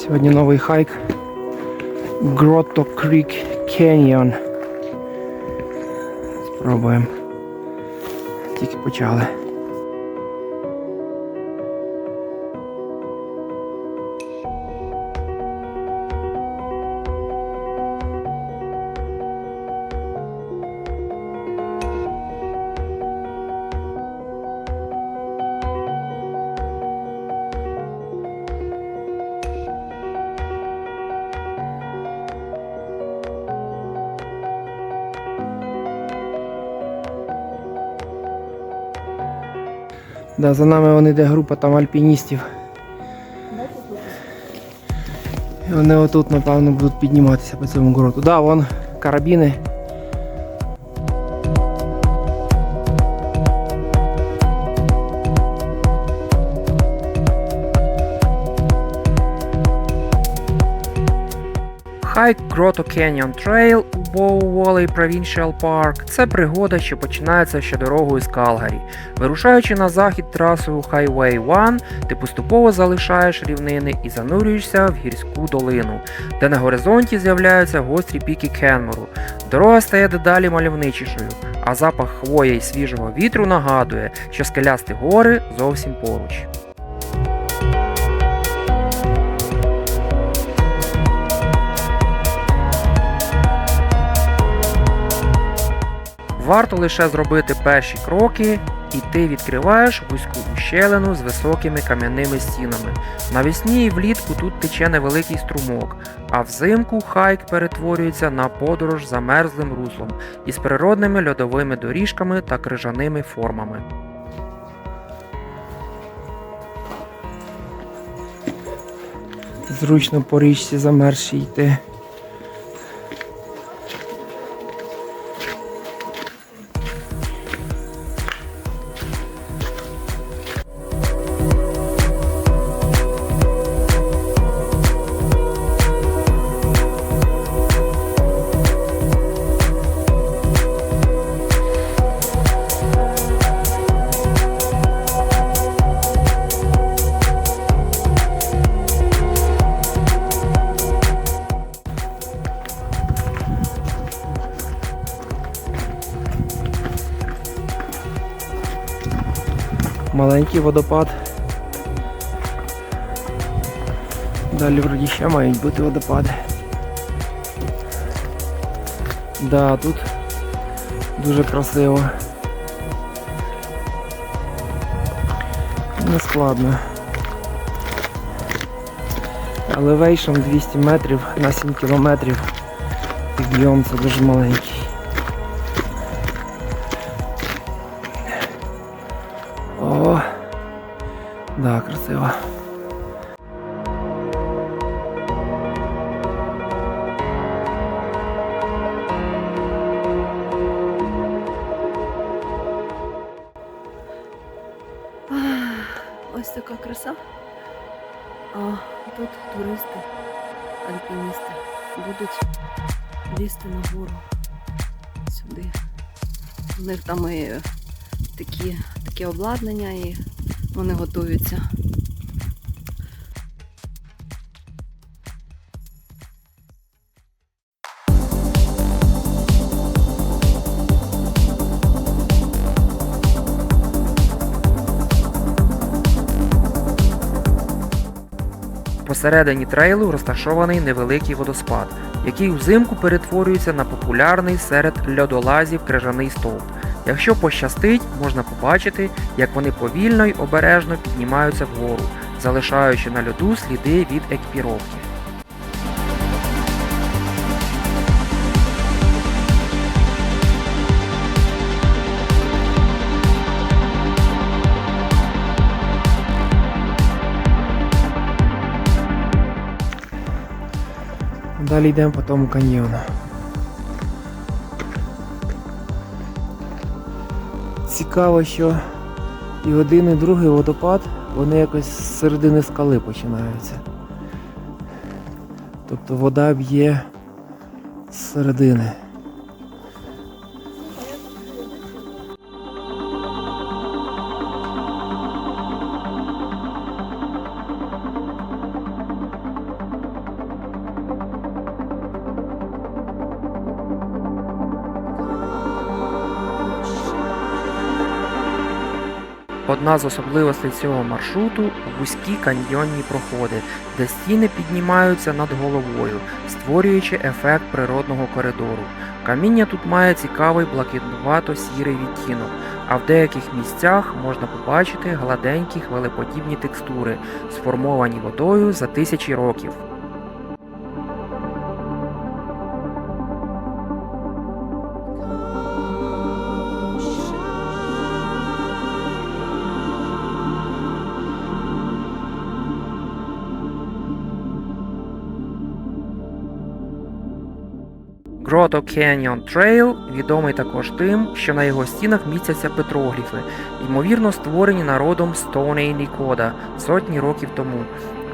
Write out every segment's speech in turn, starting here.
Сьогодні новий хайк Grotto Creek Canyon. Спробуємо. Тільки почали. Да, за нами вони йде група там альпіністів. Вони отут, напевно, будуть підніматися по цьому гроту. Да, вон карабіни. Хайк Grotto Canyon Trail у Bow Valley Provincial Park – це пригода, що починається ще дорогою з Калгарі. Вирушаючи на захід трасою Highway 1, ти поступово залишаєш рівнини і занурюєшся в гірську долину, де на горизонті з'являються гострі піки Кенмору. Дорога стає дедалі мальовничішою, а запах хвої й свіжого вітру нагадує, що скелясті гори зовсім поруч. Варто лише зробити перші кроки, і ти відкриваєш вузьку ущелину з високими кам'яними стінами. Навесні і влітку тут тече невеликий струмок, а взимку хайк перетворюється на подорож замерзлим руслом із природними льодовими доріжками та крижаними формами. Зручно по річці замерзші йти. Маленький водопад. Далі вроді ще мають бути водопади. Да, тут дуже красиво. Не складно. Елевейшн 200 метрів на 7 кілометрів. Підйом це дуже маленький. Да, красиво. Ось така краса. А тут туристи, альпіністи будуть лізти на гору сюди. У них там і такі, таке обладнання і вони готуються. Посередині трейлу розташований невеликий водоспад, який взимку перетворюється на популярний серед льодолазів крижаний стовп. Якщо пощастить, можна побачити, як вони повільно й обережно піднімаються вгору, залишаючи на льоду сліди від екіпіровки. Далі йдемо по тому каньйону. Цікаво, що і один, і другий водопад, вони якось з середини скали починаються. Тобто вода б'є з середини. Одна з особливостей цього маршруту вузькі каньйонні проходи, де стіни піднімаються над головою, створюючи ефект природного коридору. Каміння тут має цікавий блакитнувато-сірий відтінок, а в деяких місцях можна побачити гладенькі хвилеподібні текстури, сформовані водою за тисячі років. Grotto Canyon Trail відомий також тим, що на його стінах містяться петрогліфи, ймовірно створені народом Stone Нікода сотні років тому.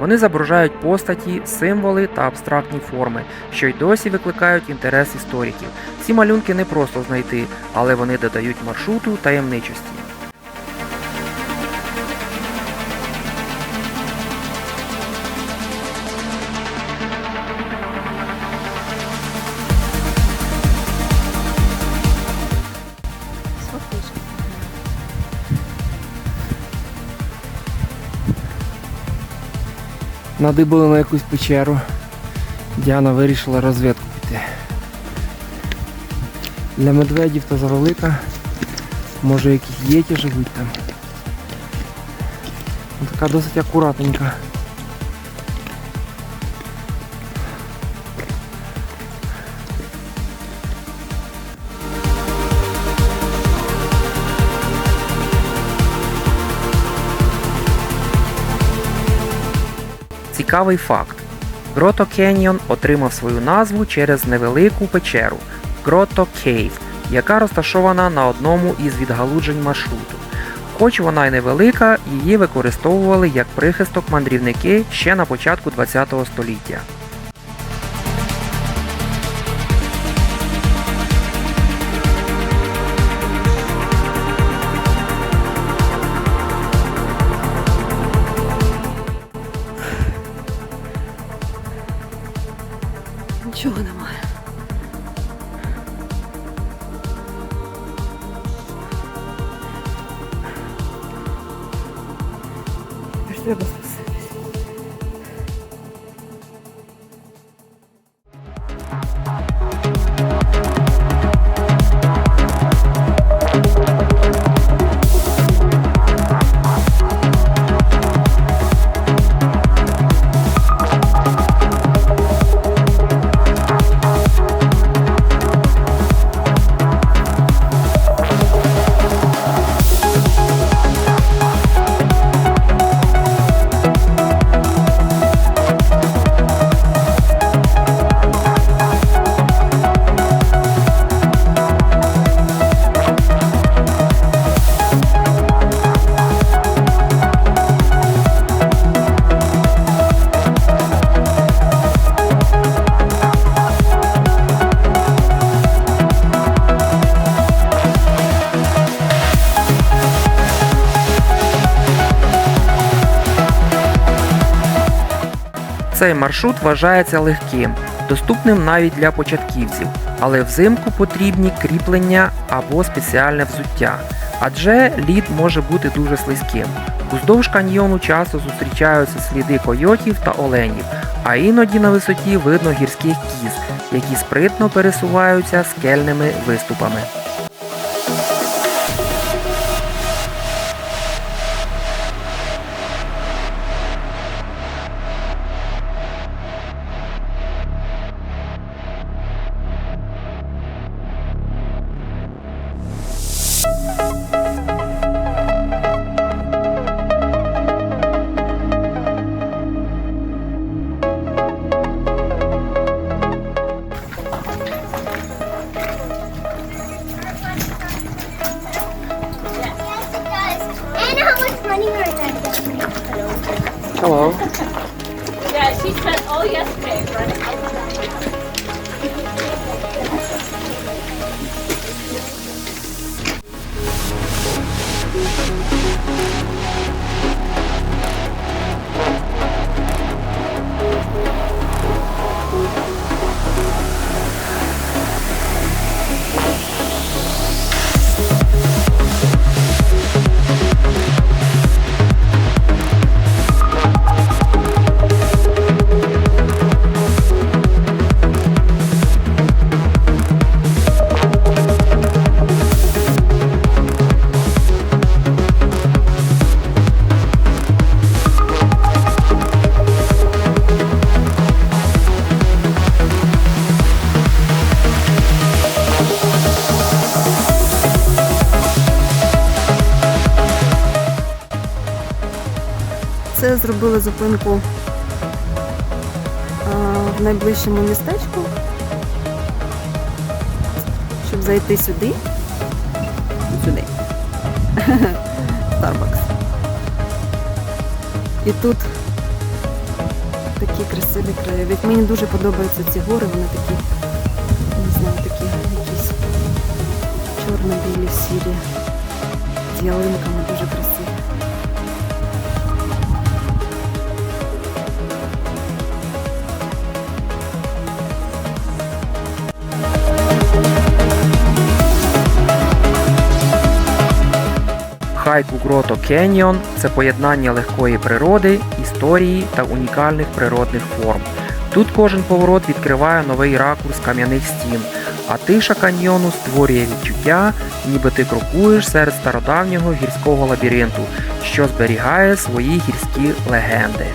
Вони зображають постаті, символи та абстрактні форми, що й досі викликають інтерес істориків. Ці малюнки не просто знайти, але вони додають маршруту таємничості. Надибали на якусь печеру. Діана вирішила розвідку піти. Для медведів та завелика. Може якісь єті живуть там. Така досить акуратненька. Цікавий факт. Грото Кеньйон отримав свою назву через невелику печеру Грото Кейв, яка розташована на одному із відгалуджень маршруту. Хоч вона й невелика, її використовували як прихисток мандрівники ще на початку ХХ століття. 对吧 Цей маршрут вважається легким, доступним навіть для початківців, але взимку потрібні кріплення або спеціальне взуття, адже лід може бути дуже слизьким. Уздовж каньйону часто зустрічаються сліди койотів та оленів, а іноді на висоті видно гірських кіз, які спритно пересуваються скельними виступами. Yeah, she spent all oh, yesterday running. Зробили зупинку в найближчому містечку, щоб зайти сюди. Сюди. Starbucks. І тут такі красиві краєвид. Мені дуже подобаються ці гори, вони такі, не знаю, такі якісь чорно-білі, сірі, з ялинками дуже красиві. Хайку Грото Кеньйон це поєднання легкої природи, історії та унікальних природних форм. Тут кожен поворот відкриває новий ракурс кам'яних стін, а тиша каньйону створює відчуття, ніби ти крокуєш серед стародавнього гірського лабіринту, що зберігає свої гірські легенди.